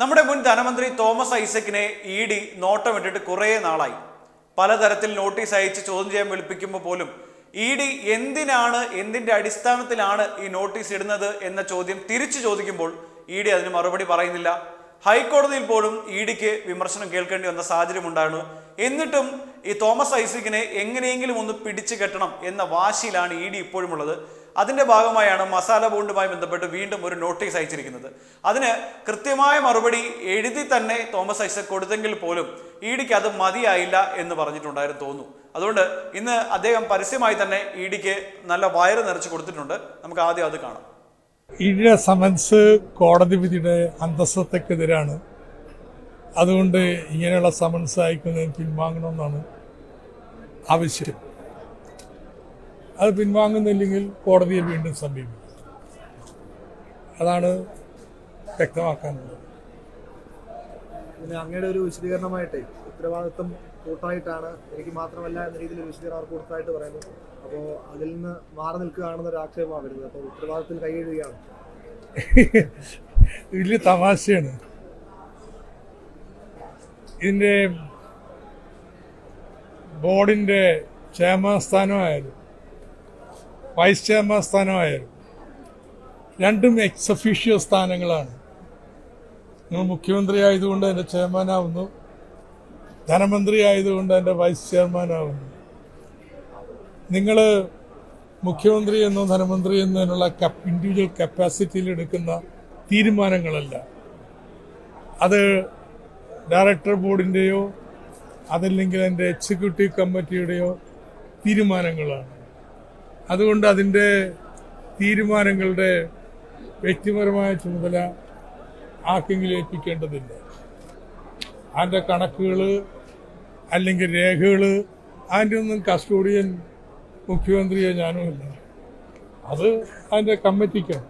നമ്മുടെ മുൻ ധനമന്ത്രി തോമസ് ഐസക്കിനെ ഇ ഡി നോട്ടം ഇട്ടിട്ട് കുറേ നാളായി. പലതരത്തിൽ നോട്ടീസ് അയച്ച് ചോദ്യം ചെയ്യാൻ വിളിപ്പിക്കുമ്പോൾ പോലും ഇ ഡി എന്തിനാണ് എന്തിന്റെ അടിസ്ഥാനത്തിലാണ് ഈ നോട്ടീസ് ഇടുന്നത് എന്ന ചോദ്യം തിരിച്ചു ചോദിക്കുമ്പോൾ ഇ ഡി അതിന് മറുപടി പറയുന്നില്ല. ഹൈക്കോടതിയിൽ പോലും ഇ ഡിക്ക് വിമർശനം കേൾക്കേണ്ടി വന്ന സാഹചര്യം ഉണ്ടായിരുന്നു. എന്നിട്ടും ഈ തോമസ് ഐസക്കിനെ എങ്ങനെയെങ്കിലും ഒന്ന് പിടിച്ചു കെട്ടണം എന്ന വാശിയിലാണ് ഇ ഡി ഇപ്പോഴും അതിന്റെ ഭാഗമായാണ് മസാല ബോണ്ടുമായി ബന്ധപ്പെട്ട് വീണ്ടും ഒരു നോട്ടീസ് അയച്ചിരിക്കുന്നത്. അതിന് കൃത്യമായ മറുപടി എഴുതി തന്നെ തോമസ് ഐസക് കൊടുത്തെങ്കിൽ പോലും ഇ ഡിക്ക് അത് മതിയായില്ല എന്ന് പറഞ്ഞിട്ടുണ്ടായിരുന്നു തോന്നുന്നു. അതുകൊണ്ട് ഇന്ന് അദ്ദേഹം പരസ്യമായി തന്നെ ഇ ഡിക്ക് നല്ല വയറ് നിറച്ച് കൊടുത്തിട്ടുണ്ട്. നമുക്ക് ആദ്യം അത് കാണാം. ഇഴ സമൻസ് കോടതി വിധിയുടെ അന്തസ്സത്തക്കെതിരാണ്. അതുകൊണ്ട് ഇങ്ങനെയുള്ള സമൻസ് അയക്കുന്നതിന് പിൻവാങ്ങണമെന്നാണ് ആവശ്യം. അത് പിൻവാങ്ങുന്നില്ലെങ്കിൽ കോടതിയെ വീണ്ടും സമീപിക്കും. അതാണ് വ്യക്തമാക്കാനുള്ളത്. പിന്നെ അങ്ങയുടെ ഒരു വിശദീകരണമായിട്ടേ ഉത്തരവാദിത്വം കൂട്ടായിട്ടാണ് എനിക്ക് മാത്രമല്ല എന്ന രീതിയിൽ ഒരു വിശദീകരണം അവർക്ക് കൂട്ടായിട്ട് പറയുന്നു. അപ്പോൾ അതിൽ നിന്ന് മാറി നിൽക്കുകയാണെന്ന് ഒരു ആക്ഷേപമാണ് വരുന്നത്. അപ്പോൾ ഉത്തരവാദിത്വത്തിൽ കൈയെഴുകയാണ് വലിയ തമാശയാണ്. ഇതിന്റെ ബോർഡിന്റെ ചെയർമാൻ സ്ഥാനമായാലും വൈസ് ചെയർമാൻ സ്ഥാനമായാലും രണ്ടും എക്സ് സ്ഥാനങ്ങളാണ്. നിങ്ങൾ മുഖ്യമന്ത്രി ആയതുകൊണ്ട് എന്റെ ചെയർമാനാവുന്നു. ധനമന്ത്രി ആയതുകൊണ്ട് എന്റെ വൈസ് ചെയർമാനാവുന്നു. നിങ്ങൾ മുഖ്യമന്ത്രി എന്നോ ധനമന്ത്രി എന്നോ എന്നുള്ള ഇൻഡിവിജ്വൽ കപ്പാസിറ്റിയിൽ എടുക്കുന്ന തീരുമാനങ്ങളല്ല. അത് ഡയറക്ടർ ബോർഡിന്റെയോ അതല്ലെങ്കിൽ എന്റെ എക്സിക്യൂട്ടീവ് കമ്മിറ്റിയുടെയോ തീരുമാനങ്ങളാണ്. അതുകൊണ്ട് അതിന്റെ തീരുമാനങ്ങളുടെ വ്യക്തിപരമായ ചുമതല ആർക്കെങ്കിലും ഏൽപ്പിക്കേണ്ടതില്ല. അതിന്റെ കണക്കുകൾ അല്ലെങ്കിൽ രേഖകൾ അതിന്റെ ഒന്നും കസ്റ്റോഡിയൻ മുഖ്യമന്ത്രിയോ ഇല്ല. അത് അതിന്റെ കമ്മിറ്റിക്കാണ്.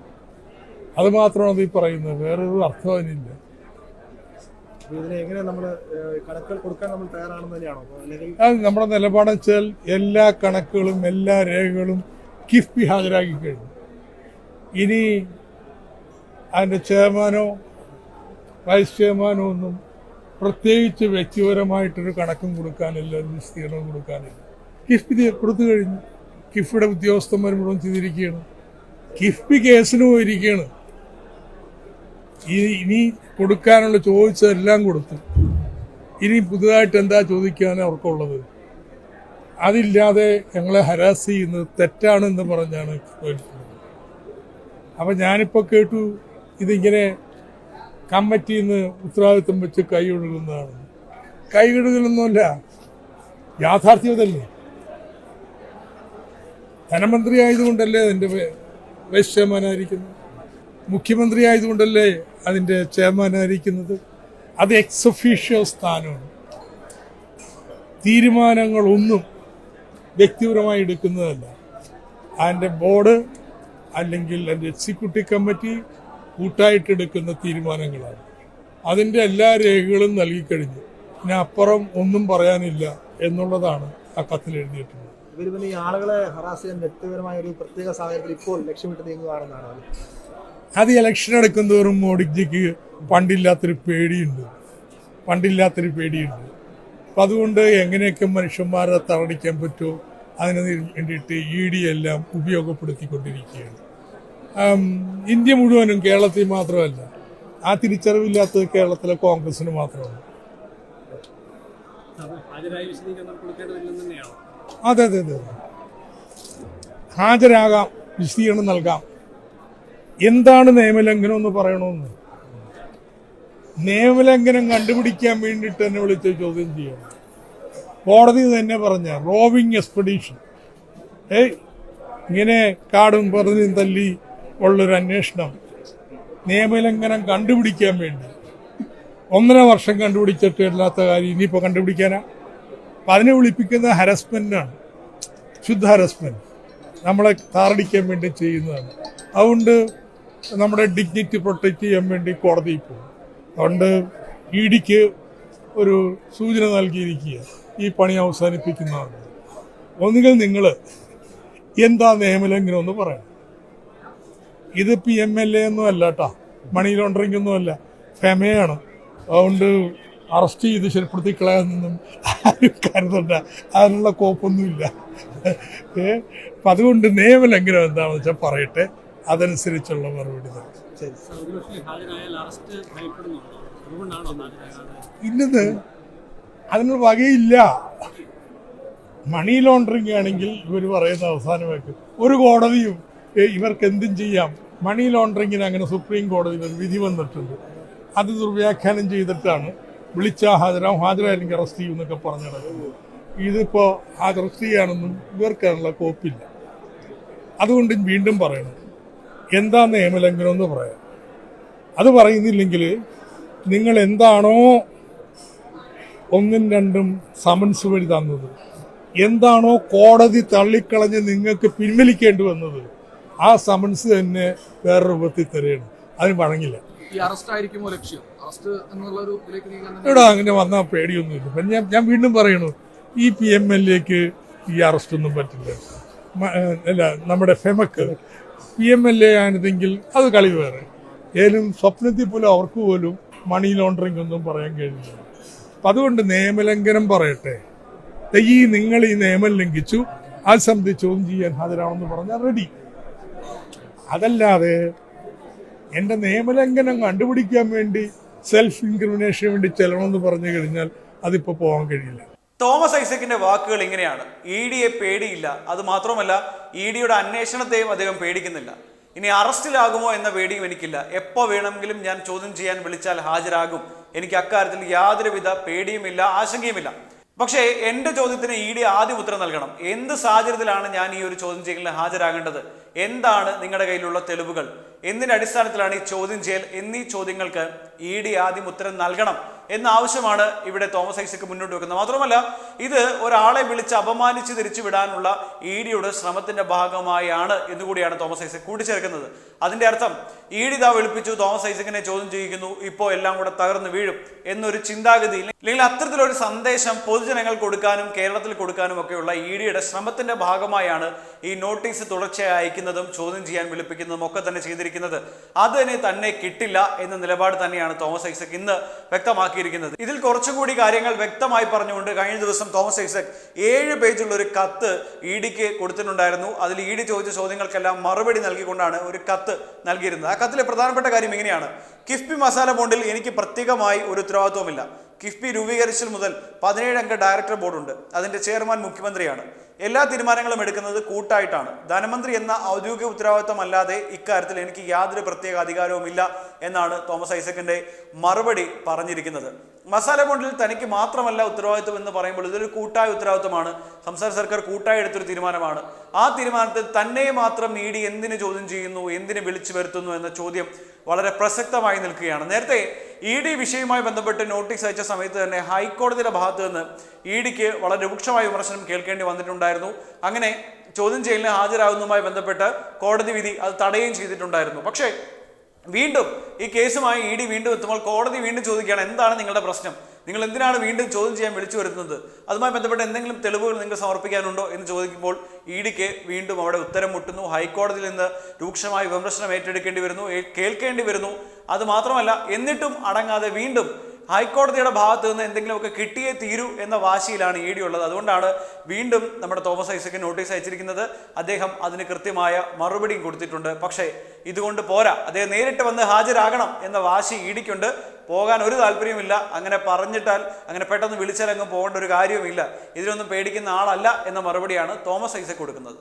അതുമാത്രമാണ് ഈ പറയുന്നത്. വേറൊരു അർത്ഥം അതിനില്ല. നമ്മുടെ നിലപാടെന്ന് വെച്ചാൽ എല്ലാ കണക്കുകളും എല്ലാ രേഖകളും കിഫ്ബി ഹാജരാക്കി കഴിഞ്ഞു. ഇനി അതിന്റെ ചെയർമാനോ വൈസ് ചെയർമാനോ ഒന്നും പ്രത്യേകിച്ച് വ്യക്തിപരമായിട്ടൊരു കണക്കും കൊടുക്കാനില്ല വിസ്തീർണവും കൊടുക്കാനില്ല. കിഫ്ബി കൊടുത്തു കഴിഞ്ഞു. കിഫ്ബിയുടെ ഉദ്യോഗസ്ഥന്മാർ മുഴുവൻ ചെയ്തിരിക്കുകയാണ്. കിഫ്ബി കേസിന് പോയിരിക്കുകയാണ്. ഇനി ഇനി കൊടുക്കാനുള്ള ചോദിച്ചതെല്ലാം കൊടുത്തു ഇനി പുതുതായിട്ട് എന്താ ചോദിക്കാൻ അവർക്കുള്ളത് അതില്ലാതെ ഞങ്ങളെ ഹരാസ് ചെയ്യുന്നത് തെറ്റാണെന്ന് പറഞ്ഞാണ് കേൾക്കുന്നത്. അപ്പം ഞാനിപ്പോൾ കേട്ടു ഇതിങ്ങനെ കമ്മിറ്റിയിൽ നിന്ന് ഉത്തരവാദിത്വം വെച്ച് കൈ ഒഴുകുന്നതാണ്. കൈ ഒഴുകലൊന്നുമല്ല യാഥാർത്ഥ്യമതല്ലേ? ധനമന്ത്രി ആയതുകൊണ്ടല്ലേ അതിന്റെ വൈസ് ചെയർമാനായിരിക്കുന്നത് മുഖ്യമന്ത്രി ആയതുകൊണ്ടല്ലേ അതിന്റെ ചെയർമാനായിരിക്കുന്നത് അത് എക്സ് ഒഫീഷ്യോ സ്ഥാനമാണ്. തീരുമാനങ്ങളൊന്നും വ്യക്തിപരമായി എടുക്കുന്നതല്ല. അതിന്റെ ബോർഡ് അല്ലെങ്കിൽ അതിന്റെ എക്സിക്യൂട്ടീവ് കമ്മിറ്റി കൂട്ടായിട്ട് എടുക്കുന്ന തീരുമാനങ്ങളാണ്. അതിന്റെ എല്ലാ രേഖകളും നൽകിക്കഴിഞ്ഞു. ഇനി അപ്പുറം ഒന്നും പറയാനില്ല എന്നുള്ളതാണ് ആ കത്തിൽ എഴുതിയിട്ടുള്ളത്. ഇവർ പിന്നെ ഈ ആളുകളെ ഹറാസ് ചെയ്യാൻ വ്യക്തിപരമായ ഒരു പ്രത്യേക സാഹചര്യത്തിൽ ഇപ്പോൾ ലക്ഷ്യമിട്ട് നീങ്ങുകയാണെന്നാണ്. അത് ഇലക്ഷൻ എടുക്കും തോറും മോഡിജിക്ക് പണ്ടില്ലാത്തൊരു പേടിയുണ്ട്. പണ്ടില്ലാത്തൊരു പേടിയുണ്ട്. അപ്പം അതുകൊണ്ട് എങ്ങനെയൊക്കെ മനുഷ്യന്മാരെ തറടിക്കാൻ പറ്റുമോ അതിന് വേണ്ടിയിട്ട് ഇ ഡി എല്ലാം ഉപയോഗപ്പെടുത്തിക്കൊണ്ടിരിക്കുകയാണ്. ഇന്ത്യ മുഴുവനും കേരളത്തിൽ മാത്രമല്ല ആ തിരിച്ചറിവില്ലാത്തത് കേരളത്തിലെ കോൺഗ്രസിന് മാത്രമാണ്. അതെ അതെ അതെ. ഹാജരാകാം വിശദീകരണം നൽകാം. എന്താണ് നിയമലംഘനം എന്ന് പറയണമെന്ന് നിയമലംഘനം കണ്ടുപിടിക്കാൻ വേണ്ടിയിട്ട് എന്നെ വിളിച്ച് ചോദ്യം ചെയ്യണം. കോടതി തന്നെ പറഞ്ഞ റോവിങ് എക്സ്പെഡീഷൻ ഏയ് ഇങ്ങനെ കാടും പറഞ്ഞും തല്ലി ഉള്ളൊരു അന്വേഷണം. നിയമലംഘനം കണ്ടുപിടിക്കാൻ വേണ്ടി. ഒന്നര വർഷം കണ്ടുപിടിച്ചിട്ട് ഇല്ലാത്ത കാര്യം ഇനിയിപ്പോൾ കണ്ടുപിടിക്കാനാ? അപ്പം അതിനെ വിളിപ്പിക്കുന്ന ഹരസ്മെന്റാണ് ശുദ്ധ ഹരസ്മെന്റ് നമ്മളെ താറടിക്കാൻ വേണ്ടി ചെയ്യുന്നതാണ്. അതുകൊണ്ട് നമ്മുടെ ഡിഗ്നിറ്റി പ്രൊട്ടക്റ്റ് ചെയ്യാൻ വേണ്ടി കോടതിയിൽ പോകും. അതുകൊണ്ട് ഇ ഡിക്ക് ഒരു സൂചന നൽകിയിരിക്കുക. ഈ പണി അവസാനിപ്പിക്കുന്നതാണ്. ഒന്നുകിൽ നിങ്ങൾ എന്താ നിയമലംഘനം എന്ന് പറയാം. ഇത് പി എം എൽ എ ഒന്നും അല്ല കേട്ടാ മണി ലോണ്ടറിംഗ് ഒന്നും അല്ല. ഫെമയാണ് അതുകൊണ്ട് അറസ്റ്റ് ചെയ്ത് ശരിപ്പെടുത്തി കളയാനൊന്നും ആരും കരുതണ്ട. അതിനുള്ള കോപ്പൊന്നുമില്ല. അപ്പം അതുകൊണ്ട് നിയമലംഘനം എന്താണെന്ന് വെച്ചാൽ പറയട്ടെ. അതനുസരിച്ചുള്ള മറുപടി നൽകും. ഇന്നത് അതിന് വകയില്ല. മണി ലോണ്ടറിങ് ആണെങ്കിൽ ഇവർ പറയുന്ന അവസാനമായിട്ട് ഒരു കോടതിയും ഇവർക്ക് എന്തും ചെയ്യാം. മണി ലോണ്ടറിങ്ങിന് അങ്ങനെ സുപ്രീം കോടതിയിൽ ഒരു വിധി വന്നിട്ടുണ്ട്. അത് ദുർവ്യാഖ്യാനം ചെയ്തിട്ടാണ് വിളിച്ചാൽ ഹാജരാവും ഹാജരായില്ലെങ്കിൽ അറസ്റ്റ് ചെയ്യും എന്നൊക്കെ പറഞ്ഞു നടക്കുന്നത്. ആ അറസ്റ്റ് ചെയ്യാനൊന്നും ഇവർക്കാനുള്ള കോപ്പില്ല അതുകൊണ്ട് വീണ്ടും പറയണം. എന്താ നിയമലംഘനം എന്ന് പറയാം. അത് പറയുന്നില്ലെങ്കിൽ നിങ്ങൾ എന്താണോ ഒന്നും രണ്ടും സമൻസ് വഴി തന്നത്. എന്താണോ കോടതി തള്ളിക്കളഞ്ഞ് നിങ്ങൾക്ക് പിൻവലിക്കേണ്ടി വന്നത്. ആ സമൻസ് തന്നെ വേറെ രൂപത്തിൽ തരുകയാണ് അതിന് വഴങ്ങില്ല. ഇവിടെ അങ്ങനെ വന്നാൽ പേടിയൊന്നുമില്ല. പിന്നെ ഞാൻ ഞാൻ വീണ്ടും പറയണു ഈ പി എം എൽ എക്ക് ഈ അറസ്റ്റ് ഒന്നും പറ്റില്ല. അല്ല നമ്മുടെ ഫെമക്ക് പി എം എൽ എ ആണിതെങ്കിൽ അത് കളി വേറെ. ഏലും സ്വപ്നത്തിൽ പോലും അവർക്ക് പോലും മണി ലോണ്ടറിംഗ് ഒന്നും പറയാൻ കഴിഞ്ഞില്ല അപ്പം അതുകൊണ്ട് നിയമലംഘനം പറയട്ടെ. ഈ നിങ്ങൾ ഈ നിയമം ലംഘിച്ചു അത് സംബന്ധിച്ച് ചോദ്യം ചെയ്യാൻ ഹാജരാണെന്ന് പറഞ്ഞാൽ റെഡി അതല്ലാതെ എന്റെ നിയമലംഘനം കണ്ടുപിടിക്കാൻ വേണ്ടി സെൽഫ് ഇൻക്രിമിനേഷന് വേണ്ടി ചെല്ലണമെന്ന് പറഞ്ഞു കഴിഞ്ഞാൽ അതിപ്പോൾ പോകാൻ കഴിയില്ല. തോമസ് ഐസക്കിന്റെ വാക്കുകൾ ഇങ്ങനെയാണ്. ഇ ഡിയെ പേടിയില്ല. അത് മാത്രമല്ല ഇ ഡിയുടെ അന്വേഷണത്തെയും അദ്ദേഹം പേടിക്കുന്നില്ല. ഇനി അറസ്റ്റിലാകുമോ എന്ന പേടിയും എനിക്കില്ല. എപ്പോ വേണമെങ്കിലും ഞാൻ ചോദ്യം ചെയ്യാൻ വിളിച്ചാൽ ഹാജരാകും. എനിക്ക് അക്കാര്യത്തിൽ യാതൊരുവിധ പേടിയുമില്ല ആശങ്കയുമില്ല. പക്ഷേ എന്റെ ചോദ്യത്തിന് ഇ ഡി ആദ്യം ഉത്തരം നൽകണം. എന്ത് സാഹചര്യത്തിലാണ് ഞാൻ ഈ ഒരു ചോദ്യം ചെയ്യലിന് ഹാജരാകേണ്ടത്? എന്താണ് നിങ്ങളുടെ കയ്യിലുള്ള തെളിവുകൾ? എന്തിന്റെ അടിസ്ഥാനത്തിലാണ് ഈ ചോദ്യം ചെയ്യൽ? എന്നീ ചോദ്യങ്ങൾക്ക് ഇ ഡി ആദ്യം ഉത്തരം നൽകണം. എന്ന ആവശ്യമാണ് ഇവിടെ തോമസ് ഐസക്ക് മുന്നോട്ട് വെക്കുന്നത്. മാത്രമല്ല ഇത് ഒരാളെ വിളിച്ച് അപമാനിച്ച് തിരിച്ചു വിടാനുള്ള ഇ ഡിയുടെ ശ്രമത്തിന്റെ ഭാഗമായാണ് എന്നുകൂടിയാണ് തോമസ് ഐസക് കൂട്ടിച്ചേർക്കുന്നത്. അതിന്റെ അർത്ഥം ഇ ഡി ഇതാ വിളിപ്പിച്ചു തോമസ് ഐസക്കിനെ ചോദ്യം ചെയ്യിക്കുന്നു ഇപ്പോൾ എല്ലാം കൂടെ തകർന്നു വീഴും എന്നൊരു ചിന്താഗതി അല്ലെങ്കിൽ അത്തരത്തിലൊരു സന്ദേശം പൊതുജനങ്ങൾ കൊടുക്കാനും കേരളത്തിൽ കൊടുക്കാനും ഒക്കെയുള്ള ഇ ഡിയുടെ ശ്രമത്തിന്റെ ഭാഗമായാണ് ഈ നോട്ടീസ് തുടർച്ചയായി അയക്കുന്നതും ചോദ്യം ചെയ്യാൻ വിളിപ്പിക്കുന്നതും ഒക്കെ തന്നെ ചെയ്തിരിക്കുന്നത്. അത് തന്നെ കിട്ടില്ല എന്ന നിലപാട് തന്നെയാണ് തോമസ് ഐസക് ഇന്ന് വ്യക്തമാക്കിയിരിക്കുന്നത് ഇതിൽ കുറച്ചുകൂടി കാര്യങ്ങൾ വ്യക്തമായി പറഞ്ഞുകൊണ്ട് കഴിഞ്ഞ ദിവസം തോമസ് ഐസക് ഏഴ് പേജുള്ള ഒരു കത്ത് ഇ ഡിക്ക് കൊടുത്തിട്ടുണ്ടായിരുന്നു. അതിൽ ഇ ഡി ചോദിച്ച ചോദ്യങ്ങൾക്കെല്ലാം മറുപടി നൽകിക്കൊണ്ടാണ് ഒരു കത്ത് നൽകിയിരുന്നത്. ആ കത്തിലെ പ്രധാനപ്പെട്ട കാര്യം ഇങ്ങനെയാണ്. കിഫ്ബി മസാല ബോണ്ടിൽ എനിക്ക് പ്രത്യേകമായി ഒരു ഉത്തരവാദിത്വമില്ല കിഫ്ബി രൂപീകരിച്ചൽ മുതൽ പതിനേഴ് അംഗ ഡയറക്ടർ ബോർഡുണ്ട്. അതിന്റെ ചെയർമാൻ മുഖ്യമന്ത്രിയാണ്. എല്ലാ തീരുമാനങ്ങളും എടുക്കുന്നത് കൂട്ടായിട്ടാണ്. ധനമന്ത്രി എന്ന ഔദ്യോഗിക ഉത്തരവാദിത്വം അല്ലാതെ ഇക്കാര്യത്തിൽ എനിക്ക് യാതൊരു പ്രത്യേക അധികാരവുമില്ല. എന്നാണ് തോമസ് ഐസക്കിന്റെ മറുപടി പറഞ്ഞിരിക്കുന്നത്. മസാല ബോണ്ടിൽ തനിക്ക് മാത്രമല്ല ഉത്തരവാദിത്വം എന്ന് പറയുമ്പോൾ ഇതൊരു കൂട്ടായ ഉത്തരവാദിത്വമാണ്. സംസ്ഥാന സർക്കാർ കൂട്ടായി എടുത്തൊരു തീരുമാനമാണ്. ആ തീരുമാനത്തിൽ തന്നെ മാത്രം നീടി എന്തിനു ചോദ്യം ചെയ്യുന്നു എന്തിനു വിളിച്ചു വരുത്തുന്നു എന്ന ചോദ്യം വളരെ പ്രസക്തമായി നിൽക്കുകയാണ്. നേരത്തെ ഇ ഡി വിഷയവുമായി ബന്ധപ്പെട്ട് നോട്ടീസ് അയച്ച സമയത്ത് തന്നെ ഹൈക്കോടതിയുടെ ഭാഗത്ത് നിന്ന് ഇ ഡിക്ക് വളരെ രൂക്ഷമായ വിമർശനം കേൾക്കേണ്ടി വന്നിട്ടുണ്ടായിരുന്നു. അങ്ങനെ ചോദ്യം ചെയ്യലിന് ഹാജരാകുന്നതുമായി ബന്ധപ്പെട്ട് കോടതി വിധി അത് തടയുകയും ചെയ്തിട്ടുണ്ടായിരുന്നു. പക്ഷേ വീണ്ടും ഈ കേസുമായി ഇ ഡി വീണ്ടും എത്തുമ്പോൾ കോടതി വീണ്ടും ചോദിക്കുകയാണ് എന്താണ് നിങ്ങളുടെ പ്രശ്നം? നിങ്ങൾ എന്തിനാണ് വീണ്ടും ചോദ്യം ചെയ്യാൻ വിളിച്ചു വരുന്നത് അതുമായി ബന്ധപ്പെട്ട് എന്തെങ്കിലും തെളിവുകൾ നിങ്ങൾ സമർപ്പിക്കാനുണ്ടോ? എന്ന് ചോദിക്കുമ്പോൾ ഇ ഡിക്ക് വീണ്ടും അവിടെ ഉത്തരം മുട്ടുന്നു. ഹൈക്കോടതിയിൽ നിന്ന് രൂക്ഷമായ വിമർശനം ഏറ്റെടുക്കേണ്ടി വരുന്നു കേൾക്കേണ്ടി വരുന്നു. അത് മാത്രമല്ല എന്നിട്ടും അടങ്ങാതെ വീണ്ടും ഹൈക്കോടതിയുടെ ഭാഗത്ത് നിന്ന് എന്തെങ്കിലുമൊക്കെ കിട്ടിയേ തീരൂ എന്ന വാശിയിലാണ് ഇ ഡി ഉള്ളത്. അതുകൊണ്ടാണ് വീണ്ടും നമ്മുടെ തോമസ് ഐസക്ക് നോട്ടീസ് അയച്ചിരിക്കുന്നത്. അദ്ദേഹം അതിന് കൃത്യമായ മറുപടിയും കൊടുത്തിട്ടുണ്ട്. പക്ഷേ ഇതുകൊണ്ട് പോരാ. അദ്ദേഹം നേരിട്ട് വന്ന് ഹാജരാകണം എന്ന വാശി ഇ ഡിക്കുണ്ട് പോകാൻ ഒരു താല്പര്യമില്ല അങ്ങനെ പറഞ്ഞിട്ടാൽ അങ്ങനെ പെട്ടെന്ന് വിളിച്ചാൽ അങ്ങ് പോകേണ്ട ഒരു കാര്യവുമില്ല. ഇതിനൊന്നും പേടിക്കുന്ന ആളല്ല എന്ന മറുപടിയാണ് തോമസ് ഐസക് കൊടുക്കുന്നത്.